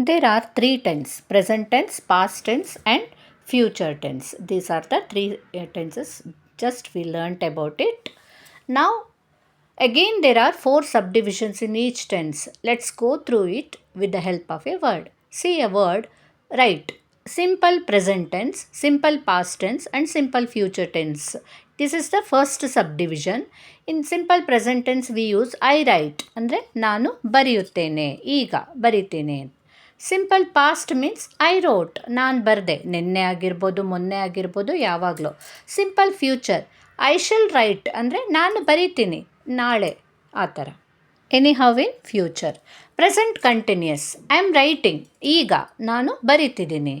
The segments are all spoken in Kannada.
There are three tense present tense, past tense, and future tense. These are the three uh, tenses. Just we learnt about it. Now, again, there are four subdivisions in each tense. Let's go through it with the help of a word. See a word, right. Simple present tense, simple past tense, and simple future tense. This is the first subdivision. In simple present tense, we use I write ಅಂದರೆ ನಾನು ಬರೆಯುತ್ತೇನೆ ಈಗ ಬರಿತೇನೆ simple past means I wrote ನಾನು ಬರೆದೆ. ನಿನ್ನೆ ಆಗಿರ್ಬೋದು, ಮೊನ್ನೆ ಆಗಿರ್ಬೋದು, ಯಾವಾಗಲೂ. Simple future I shall write ಅಂದರೆ ನಾನು ಬರಿತೀನಿ. ನಾಳೆ. ಆ ಥರ. Anyhow in future present continuous I am writing ಈಗ ನಾನು ಬರಿತಿದ್ದೀನಿ.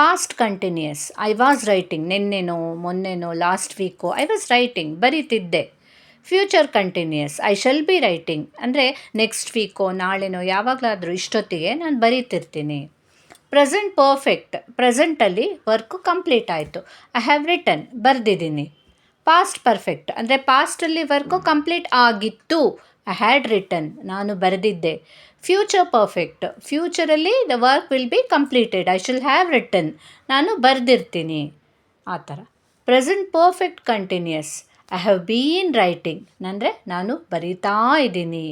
Past continuous I was writing ನಿನ್ನೆನೋ, ಮೊನ್ನೆನೋ last week I was writing ಬರಿತಿದ್ದೆ. Future continuous I shall be writing ಅಂದರೆ ನೆಕ್ಸ್ಟ್ ವೀಕೋ ನಾಳೆನೋ, ಯಾವಾಗಲಾದರೂ ಇಷ್ಟೊತ್ತಿಗೆ ನಾನು ಬರೀತಿರ್ತೀನಿ. ಪ್ರೆಸೆಂಟ್ ಪರ್ಫೆಕ್ಟ್ ಪ್ರೆಸೆಂಟಲ್ಲಿ ವರ್ಕು ಕಂಪ್ಲೀಟ್ ಆಯಿತು. ಐ ಹ್ಯಾವ್ ರಿಟನ್ ಬರೆದಿದ್ದೀನಿ. ಪಾಸ್ಟ್ ಪರ್ಫೆಕ್ಟ್ ಅಂದರೆ ಪಾಸ್ಟಲ್ಲಿ ವರ್ಕು ಕಂಪ್ಲೀಟ್ ಆಗಿತ್ತು. ಐ ಹ್ಯಾಡ್ ರಿಟರ್ನ್ ನಾನು ಬರೆದಿದ್ದೆ. Future perfect ಫ್ಯೂಚರಲ್ಲಿ the work will be completed I shall have written ನಾನು ಬರೆದಿರ್ತೀನಿ. ಆ ಥರ. Present perfect continuous I have been writing ಅಂದರೆ ನಾನು ಬರಿತಾ ಇದ್ದೀನಿ.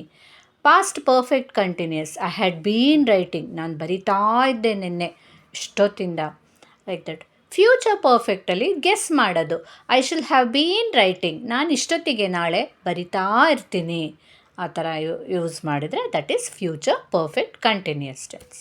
Past perfect continuous I had been writing ನಾನು ಬರಿತಾ ಇದ್ದೆ ನಿನ್ನೆ. ಇಷ್ಟೊತ್ತಿಂದ. ಲೈಕ್ ದಟ್ ಫ್ಯೂಚರ್ ಪರ್ಫೆಕ್ಟಲ್ಲಿ ಗೆಸ್ ಮಾಡೋದು. I shall have been writing ನಾನು ಇಷ್ಟೊತ್ತಿಗೆ ನಾಳೆ ಬರಿತಾ ಇರ್ತೀನಿ. ಆ ಥರ ಯೂಸ್ ಮಾಡಿದರೆ that is future perfect continuous tense